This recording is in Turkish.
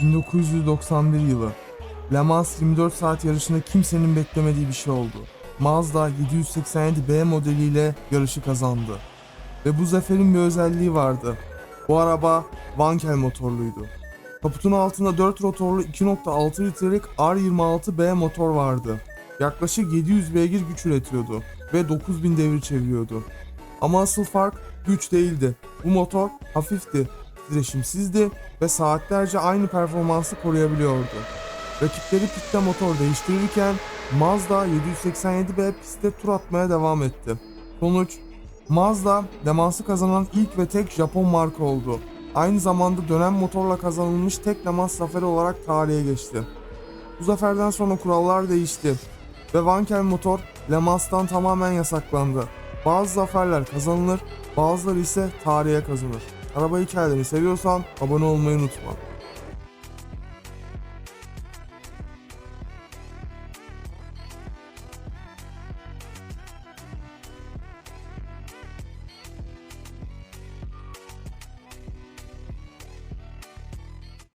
1991 yılı. Le Mans 24 saat yarışında kimsenin beklemediği bir şey oldu. Mazda 787B modeliyle yarışı kazandı. Ve bu zaferin bir özelliği vardı. Bu araba Wankel motorluydu. Kaputun altında 4 rotorlu 2.6 litrelik R26B motor vardı. Yaklaşık 700 beygir güç üretiyordu ve 9000 devir çeviriyordu. Ama asıl fark güç değildi. Bu motor hafifti, titreşimsizdi ve saatlerce aynı performansı koruyabiliyordu. Rakipleri pitte motor değiştirirken Mazda 787B pistte tur atmaya devam etti. Sonuç Mazda Le Mans'ı kazanan ilk ve tek Japon marka oldu. Aynı zamanda dönem motorla kazanılmış tek Le Mans zaferi olarak tarihe geçti. Bu zaferden sonra kurallar değişti ve Wankel motor Le Mans'tan tamamen yasaklandı. Bazı zaferler kazanılır, bazıları ise tarihe kazanır. Araba hikayelerini seviyorsan abone olmayı unutma.